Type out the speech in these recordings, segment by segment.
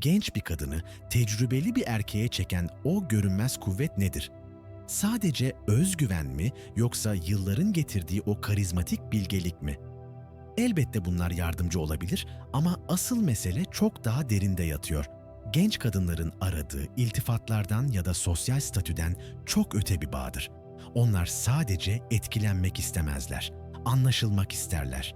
Genç bir kadını tecrübeli bir erkeğe çeken o görünmez kuvvet nedir? Sadece özgüven mi yoksa yılların getirdiği o karizmatik bilgelik mi? Elbette bunlar yardımcı olabilir ama asıl mesele çok daha derinde yatıyor. Genç kadınların aradığı iltifatlardan ya da sosyal statüden çok öte bir bağdır. Onlar sadece etkilenmek istemezler, anlaşılmak isterler.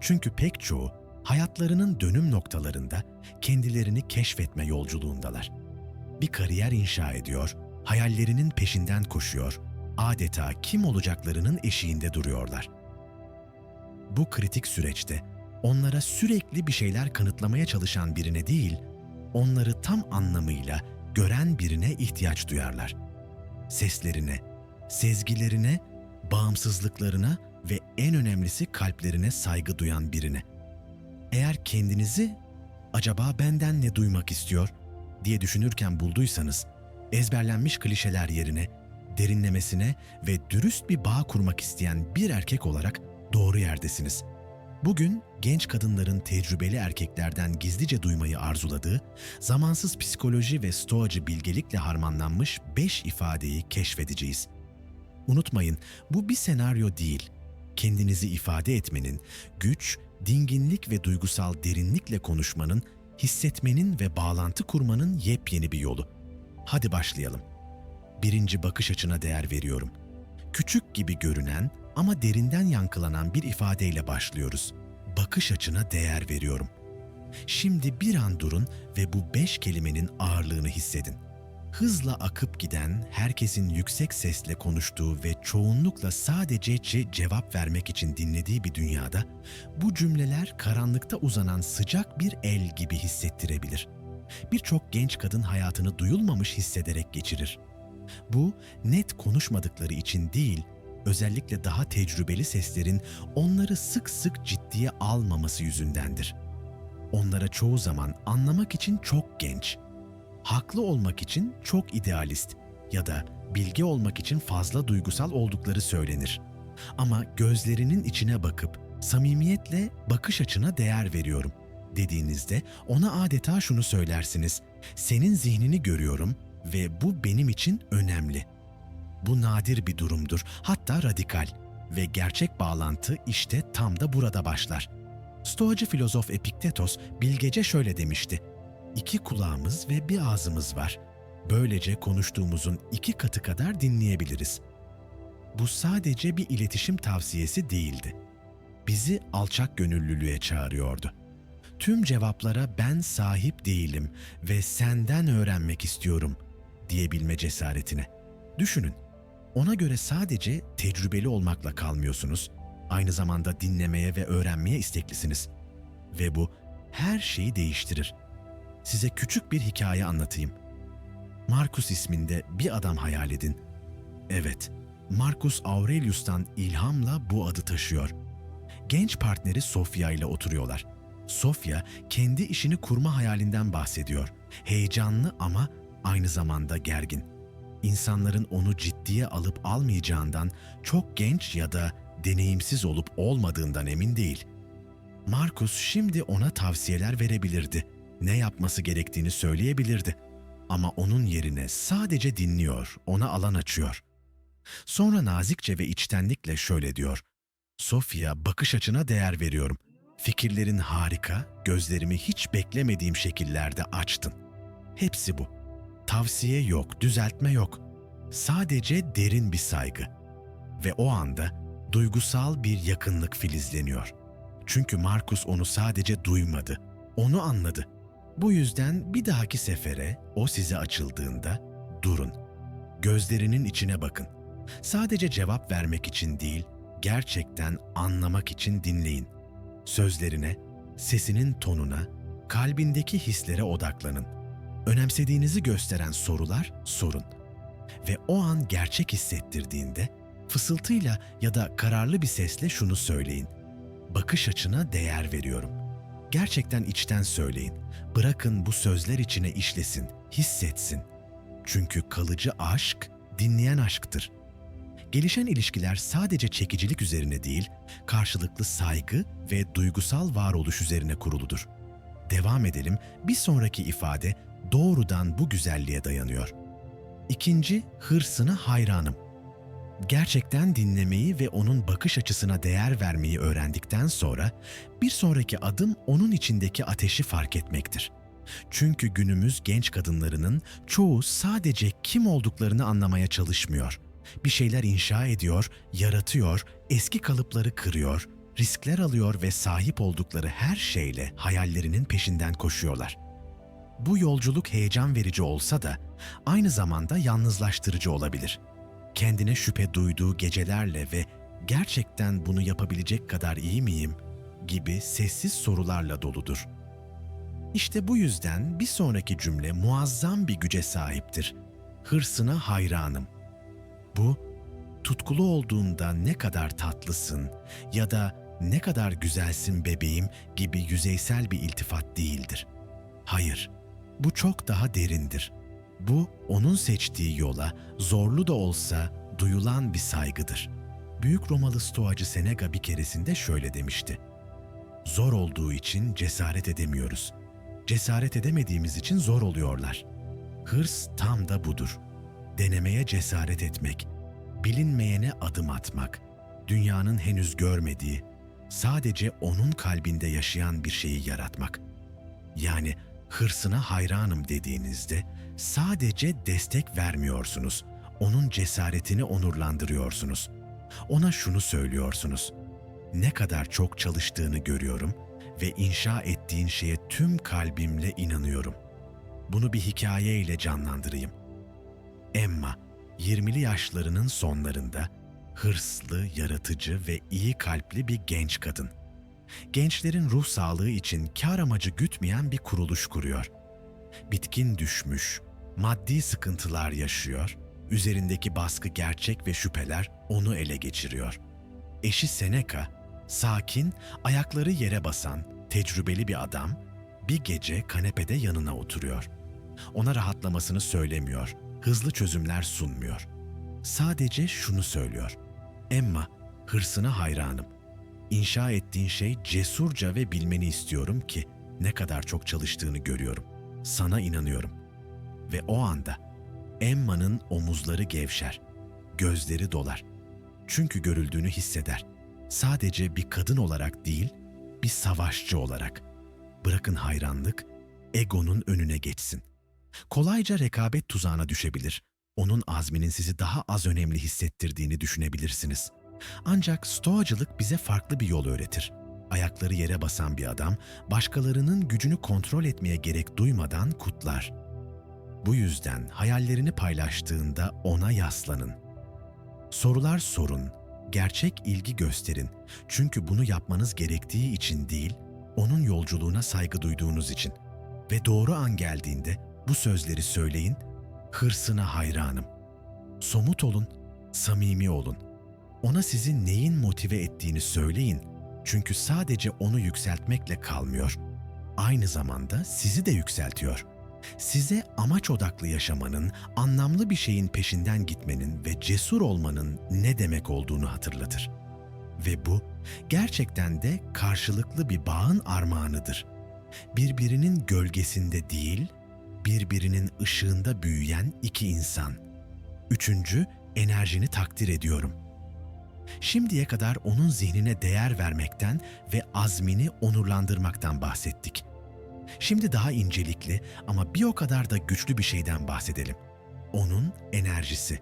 Çünkü pek çoğu hayatlarının dönüm noktalarında kendilerini keşfetme yolculuğundalar. Bir kariyer inşa ediyor, hayallerinin peşinden koşuyor, adeta kim olacaklarının eşiğinde duruyorlar. Bu kritik süreçte onlara sürekli bir şeyler kanıtlamaya çalışan birine değil, onları tam anlamıyla gören birine ihtiyaç duyarlar. Seslerine, sezgilerine, bağımsızlıklarına ve en önemlisi kalplerine saygı duyan birine. Eğer kendinizi acaba benden ne duymak istiyor diye düşünürken bulduysanız, ezberlenmiş klişeler yerine derinlemesine ve dürüst bir bağ kurmak isteyen bir erkek olarak doğru yerdesiniz. Bugün genç kadınların tecrübeli erkeklerden gizlice duymayı arzuladığı, zamansız psikoloji ve stoacı bilgelikle harmanlanmış beş ifadeyi keşfedeceğiz. Unutmayın, bu bir senaryo değil. Kendinizi ifade etmenin, güç, dinginlik ve duygusal derinlikle konuşmanın, hissetmenin ve bağlantı kurmanın yepyeni bir yolu. Hadi başlayalım. Birinci bakış açına değer veriyorum. Küçük gibi görünen ama derinden yankılanan bir ifadeyle başlıyoruz. Bakış açına değer veriyorum. Şimdi bir an durun ve bu beş kelimenin ağırlığını hissedin. Hızla akıp giden, herkesin yüksek sesle konuştuğu ve çoğunlukla sadece ce- cevap vermek için dinlediği bir dünyada bu cümleler karanlıkta uzanan sıcak bir el gibi hissettirebilir. Birçok genç kadın hayatını duyulmamış hissederek geçirir. Bu net konuşmadıkları için değil, özellikle daha tecrübeli seslerin onları sık sık ciddiye almaması yüzündendir. Onlara çoğu zaman anlamak için çok genç, haklı olmak için çok idealist ya da bilge olmak için fazla duygusal oldukları söylenir. Ama gözlerinin içine bakıp samimiyetle bakış açına değer veriyorum dediğinizde ona adeta şunu söylersiniz. Senin zihnini görüyorum ve bu benim için önemli. Bu nadir bir durumdur, hatta radikal ve gerçek bağlantı işte tam da burada başlar. Stoacı filozof Epiktetos bilgece şöyle demişti. İki kulağımız ve bir ağzımız var. Böylece konuştuğumuzun iki katı kadar dinleyebiliriz. Bu sadece bir iletişim tavsiyesi değildi. Bizi alçak gönüllülüğe çağırıyordu. Tüm cevaplara ben sahip değilim ve senden öğrenmek istiyorum diyebilme cesaretine. Düşünün, ona göre sadece tecrübeli olmakla kalmıyorsunuz, aynı zamanda dinlemeye ve öğrenmeye isteklisiniz. Ve bu her şeyi değiştirir. Size küçük bir hikaye anlatayım. Marcus isminde bir adam hayal edin. Evet, Marcus Aurelius'tan ilhamla bu adı taşıyor. Genç partneri Sofia ile oturuyorlar. Sofia kendi işini kurma hayalinden bahsediyor. Heyecanlı ama aynı zamanda gergin. İnsanların onu ciddiye alıp almayacağından çok genç ya da deneyimsiz olup olmadığından emin değil. Marcus şimdi ona tavsiyeler verebilirdi. Ne yapması gerektiğini söyleyebilirdi. Ama onun yerine sadece dinliyor, ona alan açıyor. Sonra nazikçe ve içtenlikle şöyle diyor. Sofia bakış açına değer veriyorum. Fikirlerin harika, gözlerimi hiç beklemediğim şekillerde açtın. Hepsi bu. Tavsiye yok, düzeltme yok. Sadece derin bir saygı. Ve o anda duygusal bir yakınlık filizleniyor. Çünkü Markus onu sadece duymadı, onu anladı. Bu yüzden bir dahaki sefere o size açıldığında durun. Gözlerinin içine bakın. Sadece cevap vermek için değil, gerçekten anlamak için dinleyin. Sözlerine, sesinin tonuna, kalbindeki hislere odaklanın. Önemsediğinizi gösteren sorular sorun. Ve o an gerçek hissettirdiğinde fısıltıyla ya da kararlı bir sesle şunu söyleyin. Bakış açına değer veriyorum. Gerçekten içten söyleyin. Bırakın bu sözler içine işlesin, hissetsin. Çünkü kalıcı aşk dinleyen aşktır. Gelişen ilişkiler sadece çekicilik üzerine değil, karşılıklı saygı ve duygusal varoluş üzerine kuruludur. Devam edelim. Bir sonraki ifade doğrudan bu güzelliğe dayanıyor. İkinci, hırsına hayranım. Gerçekten dinlemeyi ve onun bakış açısına değer vermeyi öğrendikten sonra bir sonraki adım onun içindeki ateşi fark etmektir. Çünkü günümüz genç kadınlarının çoğu sadece kim olduklarını anlamaya çalışmıyor. Bir şeyler inşa ediyor, yaratıyor, eski kalıpları kırıyor, riskler alıyor ve sahip oldukları her şeyle hayallerinin peşinden koşuyorlar. Bu yolculuk heyecan verici olsa da aynı zamanda yalnızlaştırıcı olabilir. Kendine şüphe duyduğu gecelerle ve gerçekten bunu yapabilecek kadar iyi miyim gibi sessiz sorularla doludur. İşte bu yüzden bir sonraki cümle muazzam bir güce sahiptir. Hırsına hayranım. Bu, tutkulu olduğunda ne kadar tatlısın ya da ne kadar güzelsin bebeğim gibi yüzeysel bir iltifat değildir. Hayır, bu çok daha derindir. Bu, onun seçtiği yola, zorlu da olsa duyulan bir saygıdır. Büyük Romalı stoacı Seneca bir keresinde şöyle demişti. Zor olduğu için cesaret edemiyoruz. Cesaret edemediğimiz için zor oluyorlar. Hırs tam da budur. Denemeye cesaret etmek, bilinmeyene adım atmak, dünyanın henüz görmediği, sadece onun kalbinde yaşayan bir şeyi yaratmak. Yani hırsına hayranım dediğinizde sadece destek vermiyorsunuz. Onun cesaretini onurlandırıyorsunuz. Ona şunu söylüyorsunuz. Ne kadar çok çalıştığını görüyorum ve inşa ettiğin şeye tüm kalbimle inanıyorum. Bunu bir hikayeyle canlandırayım. Emma, 20'li yaşlarının sonlarında hırslı, yaratıcı ve iyi kalpli bir genç kadın. Gençlerin ruh sağlığı için kar amacı gütmeyen bir kuruluş kuruyor. Bitkin düşmüş, maddi sıkıntılar yaşıyor, üzerindeki baskı gerçek ve şüpheler onu ele geçiriyor. Eşi Seneca, sakin, ayakları yere basan, tecrübeli bir adam, bir gece kanepede yanına oturuyor. Ona rahatlamasını söylemiyor, hızlı çözümler sunmuyor. Sadece şunu söylüyor. Emma, hırsına hayranım. İnşa ettiğin şey cesurca ve bilmeni istiyorum ki ne kadar çok çalıştığını görüyorum. Sana inanıyorum. Ve o anda Emma'nın omuzları gevşer, gözleri dolar. Çünkü görüldüğünü hisseder. Sadece bir kadın olarak değil, bir savaşçı olarak. Bırakın hayranlık, egonun önüne geçsin. Kolayca rekabet tuzağına düşebilir. Onun azminin sizi daha az önemli hissettirdiğini düşünebilirsiniz. Ancak stoacılık bize farklı bir yol öğretir. Ayakları yere basan bir adam, başkalarının gücünü kontrol etmeye gerek duymadan kutlar. Bu yüzden hayallerini paylaştığında ona yaslanın. Sorular sorun, gerçek ilgi gösterin. Çünkü bunu yapmanız gerektiği için değil, onun yolculuğuna saygı duyduğunuz için. Ve doğru an geldiğinde bu sözleri söyleyin, hırsına hayranım. Somut olun, samimi olun. Ona sizi neyin motive ettiğini söyleyin. Çünkü sadece onu yükseltmekle kalmıyor. Aynı zamanda sizi de yükseltiyor. Size amaç odaklı yaşamanın, anlamlı bir şeyin peşinden gitmenin ve cesur olmanın ne demek olduğunu hatırlatır. Ve bu gerçekten de karşılıklı bir bağın armağanıdır. Birbirinin gölgesinde değil, birbirinin ışığında büyüyen iki insan. Üçüncü, enerjini takdir ediyorum. Şimdiye kadar onun zihnine değer vermekten ve azmini onurlandırmaktan bahsettik. Şimdi daha incelikli ama bir o kadar da güçlü bir şeyden bahsedelim. Onun enerjisi.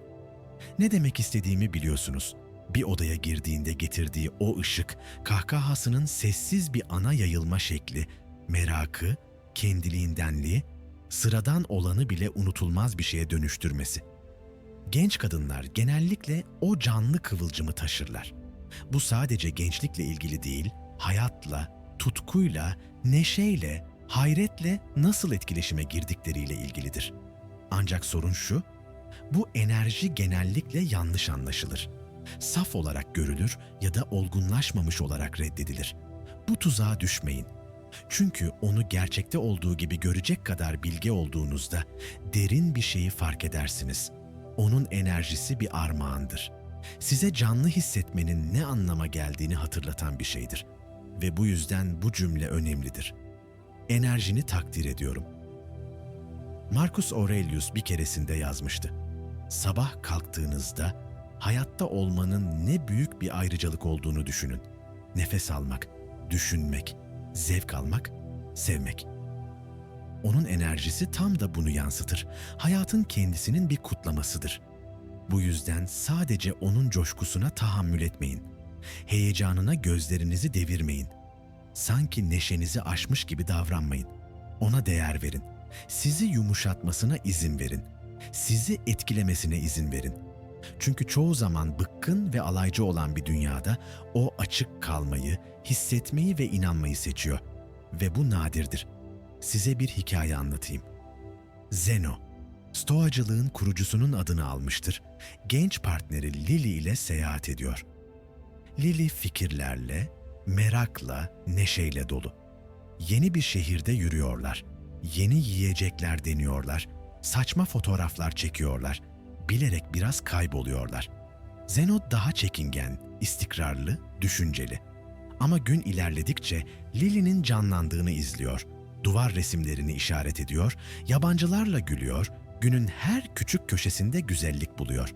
Ne demek istediğimi biliyorsunuz. Bir odaya girdiğinde getirdiği o ışık, kahkahasının sessiz bir ana yayılma şekli, merakı, kendiliğindenliği, sıradan olanı bile unutulmaz bir şeye dönüştürmesi. Genç kadınlar genellikle o canlı kıvılcımı taşırlar. Bu sadece gençlikle ilgili değil, hayatla, tutkuyla, neşeyle, hayretle nasıl etkileşime girdikleriyle ilgilidir. Ancak sorun şu, bu enerji genellikle yanlış anlaşılır. Saf olarak görülür ya da olgunlaşmamış olarak reddedilir. Bu tuzağa düşmeyin. Çünkü onu gerçekte olduğu gibi görecek kadar bilge olduğunuzda derin bir şeyi fark edersiniz. Onun enerjisi bir armağandır. Size canlı hissetmenin ne anlama geldiğini hatırlatan bir şeydir. Ve bu yüzden bu cümle önemlidir. enerjini takdir ediyorum. Marcus Aurelius bir keresinde yazmıştı. Sabah kalktığınızda hayatta olmanın ne büyük bir ayrıcalık olduğunu düşünün. Nefes almak, düşünmek, zevk almak, sevmek. Onun enerjisi tam da bunu yansıtır. Hayatın kendisinin bir kutlamasıdır. Bu yüzden sadece onun coşkusuna tahammül etmeyin. Heyecanına gözlerinizi devirmeyin. Sanki neşenizi aşmış gibi davranmayın. Ona değer verin. Sizi yumuşatmasına izin verin. Sizi etkilemesine izin verin. Çünkü çoğu zaman bıkkın ve alaycı olan bir dünyada o açık kalmayı, hissetmeyi ve inanmayı seçiyor. Ve bu nadirdir. Size bir hikaye anlatayım. Zeno, Stoacılığın kurucusunun adını almıştır. Genç partneri Lily ile seyahat ediyor. Lily fikirlerle, merakla, neşeyle dolu. Yeni bir şehirde yürüyorlar. Yeni yiyecekler deniyorlar. Saçma fotoğraflar çekiyorlar. Bilerek biraz kayboluyorlar. Zeno daha çekingen, istikrarlı, düşünceli. Ama gün ilerledikçe Lily'nin canlandığını izliyor. Duvar resimlerini işaret ediyor, yabancılarla gülüyor, günün her küçük köşesinde güzellik buluyor.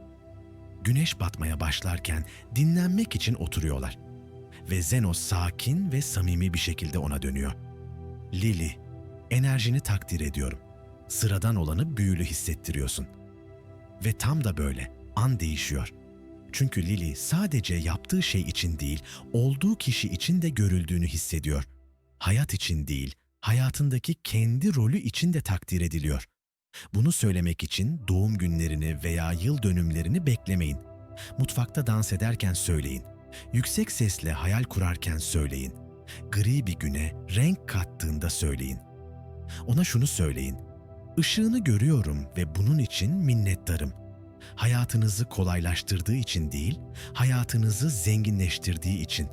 Güneş batmaya başlarken dinlenmek için oturuyorlar. Ve Zeno sakin ve samimi bir şekilde ona dönüyor. Lily, enerjini takdir ediyorum. Sıradan olanı büyülü hissettiriyorsun. Ve tam da böyle an değişiyor. Çünkü Lily sadece yaptığı şey için değil, olduğu kişi için de görüldüğünü hissediyor. Hayat için değil, hayatındaki kendi rolü için de takdir ediliyor. Bunu söylemek için doğum günlerini veya yıl dönümlerini beklemeyin. Mutfakta dans ederken söyleyin. Yüksek sesle hayal kurarken söyleyin. Gri bir güne renk kattığında söyleyin. Ona şunu söyleyin. Işığını görüyorum ve bunun için minnettarım. Hayatınızı kolaylaştırdığı için değil, hayatınızı zenginleştirdiği için.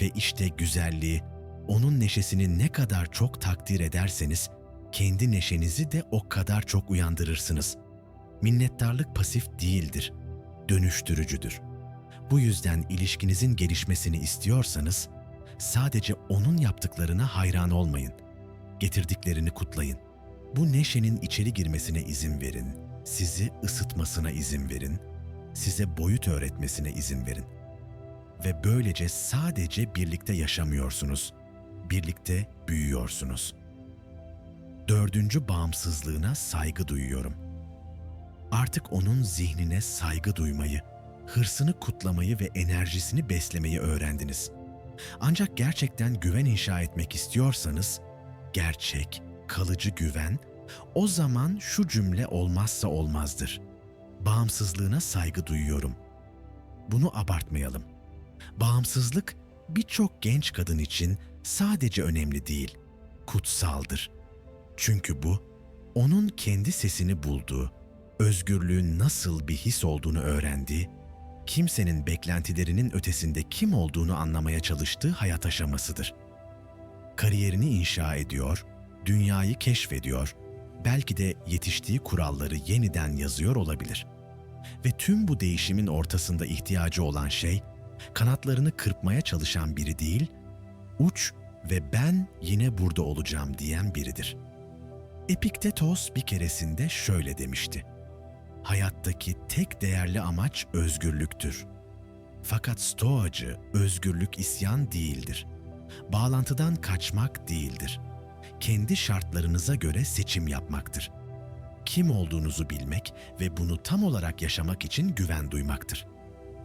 Ve işte güzelliği, onun neşesini ne kadar çok takdir ederseniz, kendi neşenizi de o kadar çok uyandırırsınız. Minnettarlık pasif değildir, dönüştürücüdür. Bu yüzden ilişkinizin gelişmesini istiyorsanız, sadece onun yaptıklarına hayran olmayın. Getirdiklerini kutlayın. Bu neşenin içeri girmesine izin verin. Sizi ısıtmasına izin verin. Size boyut öğretmesine izin verin. Ve böylece sadece birlikte yaşamıyorsunuz. Birlikte büyüyorsunuz. Dördüncü bağımsızlığına saygı duyuyorum. Artık onun zihnine saygı duymayı, hırsını kutlamayı ve enerjisini beslemeyi öğrendiniz. Ancak gerçekten güven inşa etmek istiyorsanız, gerçek, kalıcı güven, o zaman şu cümle olmazsa olmazdır. Bağımsızlığına saygı duyuyorum. Bunu abartmayalım. Bağımsızlık birçok genç kadın için sadece önemli değil, kutsaldır. Çünkü bu, onun kendi sesini bulduğu, özgürlüğün nasıl bir his olduğunu öğrendiği, kimsenin beklentilerinin ötesinde kim olduğunu anlamaya çalıştığı hayat aşamasıdır. Kariyerini inşa ediyor, dünyayı keşfediyor, belki de yetiştiği kuralları yeniden yazıyor olabilir. Ve tüm bu değişimin ortasında ihtiyacı olan şey, kanatlarını kırpmaya çalışan biri değil, uç ve ben yine burada olacağım diyen biridir. Epiktetos bir keresinde şöyle demişti. Hayattaki tek değerli amaç özgürlüktür. Fakat Stoacı özgürlük isyan değildir. Bağlantıdan kaçmak değildir. Kendi şartlarınıza göre seçim yapmaktır. Kim olduğunuzu bilmek ve bunu tam olarak yaşamak için güven duymaktır.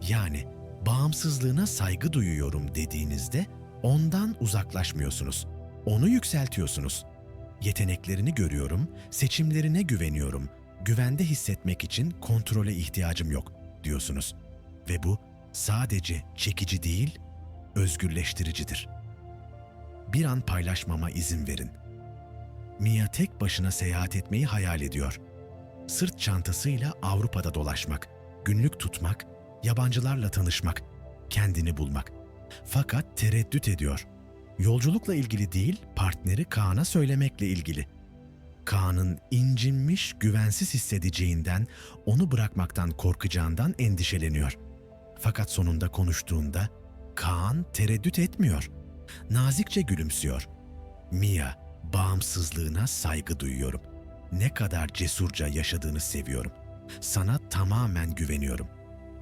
Yani bağımsızlığına saygı duyuyorum dediğinizde ondan uzaklaşmıyorsunuz. Onu yükseltiyorsunuz. Yeteneklerini görüyorum, seçimlerine güveniyorum. Güvende hissetmek için kontrole ihtiyacım yok diyorsunuz. Ve bu sadece çekici değil, özgürleştiricidir. Bir an paylaşmama izin verin. Mia tek başına seyahat etmeyi hayal ediyor. Sırt çantasıyla Avrupa'da dolaşmak, günlük tutmak, yabancılarla tanışmak, kendini bulmak. Fakat tereddüt ediyor. Yolculukla ilgili değil, partneri Kaan'a söylemekle ilgili. Kaan'ın incinmiş, güvensiz hissedeceğinden, onu bırakmaktan korkacağından endişeleniyor. Fakat sonunda konuştuğunda Kaan tereddüt etmiyor. Nazikçe gülümsüyor. Mia, Bağımsızlığına saygı duyuyorum. Ne kadar cesurca yaşadığını seviyorum. Sana tamamen güveniyorum.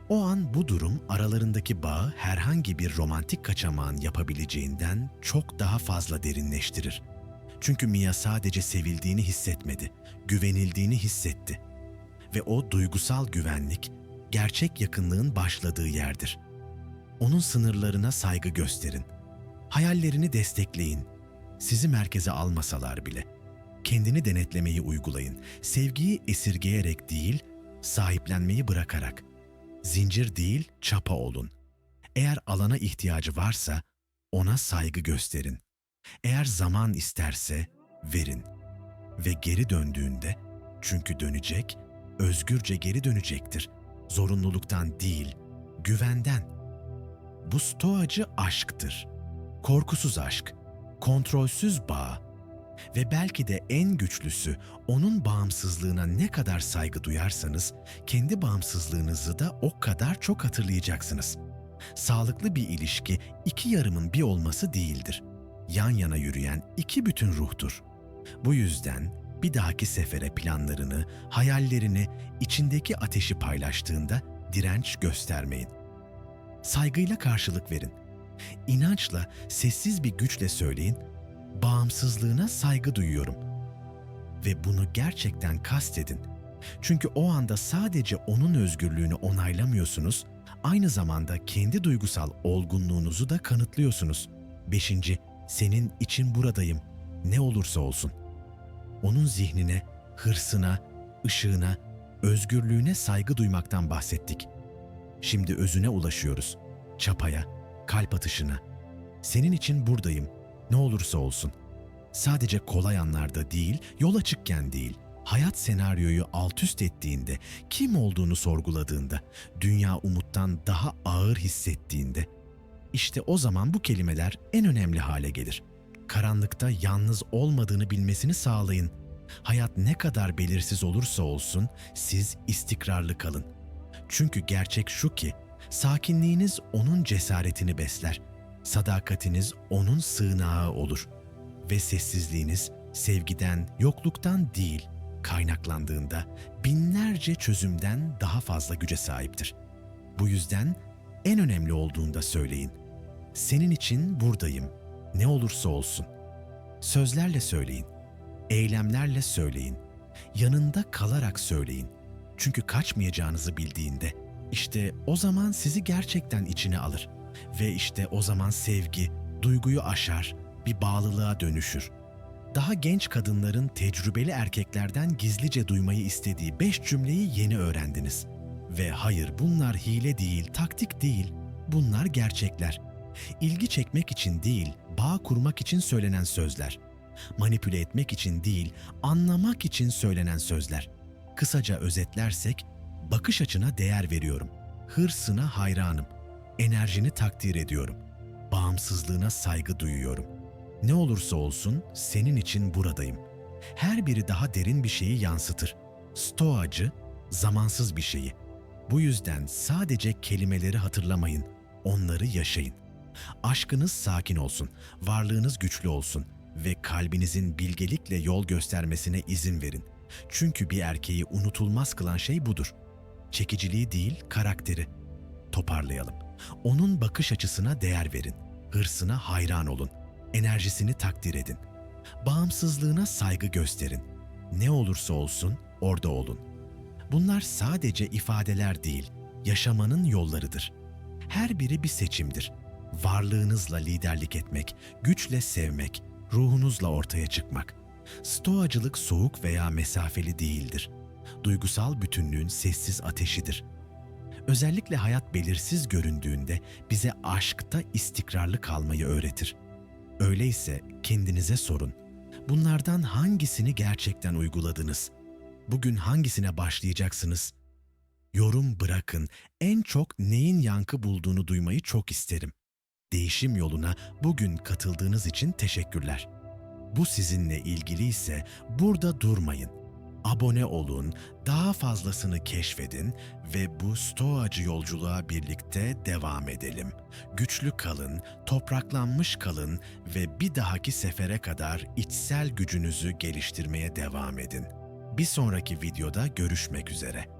O an bu durum aralarındaki bağı herhangi bir romantik kaçamağın yapabileceğinden çok daha fazla derinleştirir. Çünkü Mia sadece sevildiğini hissetmedi, güvenildiğini hissetti. Ve o duygusal güvenlik gerçek yakınlığın başladığı yerdir. Onun sınırlarına saygı gösterin. Hayallerini destekleyin. Sizi merkeze almasalar bile. Kendini denetlemeyi uygulayın. Sevgiyi esirgeyerek değil, sahiplenmeyi bırakarak. Zincir değil, çapa olun. Eğer alana ihtiyacı varsa ona saygı gösterin. Eğer zaman isterse verin. Ve geri döndüğünde çünkü dönecek, özgürce geri dönecektir. Zorunluluktan değil, güvenden. Bu stoacı aşktır. Korkusuz aşk, kontrolsüz bağ ve belki de en güçlüsü onun bağımsızlığına ne kadar saygı duyarsanız kendi bağımsızlığınızı da o kadar çok hatırlayacaksınız. Sağlıklı bir ilişki iki yarımın bir olması değildir. Yan yana yürüyen iki bütün ruhtur. Bu yüzden bir dahaki sefere planlarını, hayallerini, içindeki ateşi paylaştığında direnç göstermeyin. Saygıyla karşılık verin. İnançla, sessiz bir güçle söyleyin, bağımsızlığına saygı duyuyorum. Ve bunu gerçekten kastedin. Çünkü o anda sadece onun özgürlüğünü onaylamıyorsunuz, aynı zamanda kendi duygusal olgunluğunuzu da kanıtlıyorsunuz. Beşinci, senin için buradayım, ne olursa olsun. Onun zihnine, hırsına, ışığına, özgürlüğüne saygı duymaktan bahsettik. Şimdi özüne ulaşıyoruz. Çapaya, kalp atışına. Senin için buradayım, ne olursa olsun. Sadece kolay anlarda değil, yol açıkken değil, hayat senaryoyu alt üst ettiğinde, kim olduğunu sorguladığında, dünya umuttan daha ağır hissettiğinde, işte o zaman bu kelimeler en önemli hale gelir. Karanlıkta yalnız olmadığını bilmesini sağlayın. Hayat ne kadar belirsiz olursa olsun siz istikrarlı kalın. Çünkü gerçek şu ki sakinliğiniz onun cesaretini besler. Sadakatiniz onun sığınağı olur ve sessizliğiniz sevgiden, yokluktan değil, kaynaklandığında binlerce çözümden daha fazla güce sahiptir. Bu yüzden en önemli olduğunda söyleyin. Senin için buradayım. Ne olursa olsun. Sözlerle söyleyin. Eylemlerle söyleyin. Yanında kalarak söyleyin. Çünkü kaçmayacağınızı bildiğinde işte o zaman sizi gerçekten içine alır ve işte o zaman sevgi duyguyu aşar, bir bağlılığa dönüşür. Daha genç kadınların tecrübeli erkeklerden gizlice duymayı istediği beş cümleyi yeni öğrendiniz. Ve hayır bunlar hile değil, taktik değil. Bunlar gerçekler. İlgi çekmek için değil, bağ kurmak için söylenen sözler. Manipüle etmek için değil, anlamak için söylenen sözler. Kısaca özetlersek, bakış açına değer veriyorum. Hırsına hayranım. Enerjini takdir ediyorum. Bağımsızlığına saygı duyuyorum. Ne olursa olsun senin için buradayım. Her biri daha derin bir şeyi yansıtır. Stoacı, zamansız bir şeyi. Bu yüzden sadece kelimeleri hatırlamayın, onları yaşayın. Aşkınız sakin olsun, varlığınız güçlü olsun ve kalbinizin bilgelikle yol göstermesine izin verin. Çünkü bir erkeği unutulmaz kılan şey budur. Çekiciliği değil, karakteri. Toparlayalım. Onun bakış açısına değer verin. Hırsına hayran olun. Enerjisini takdir edin. Bağımsızlığına saygı gösterin. Ne olursa olsun orada olun. Bunlar sadece ifadeler değil, yaşamanın yollarıdır. Her biri bir seçimdir. Varlığınızla liderlik etmek, güçle sevmek, ruhunuzla ortaya çıkmak. Stoacılık soğuk veya mesafeli değildir. Duygusal bütünlüğün sessiz ateşidir. Özellikle hayat belirsiz göründüğünde bize aşkta istikrarlı kalmayı öğretir. Öyleyse kendinize sorun. Bunlardan hangisini gerçekten uyguladınız? Bugün hangisine başlayacaksınız? Yorum bırakın. En çok neyin yankı bulduğunu duymayı çok isterim. Değişim yoluna bugün katıldığınız için teşekkürler. Bu sizinle ilgili ise burada durmayın. Abone olun, daha fazlasını keşfedin ve bu stoacı yolculuğa birlikte devam edelim. Güçlü kalın, topraklanmış kalın ve bir dahaki sefere kadar içsel gücünüzü geliştirmeye devam edin. Bir sonraki videoda görüşmek üzere.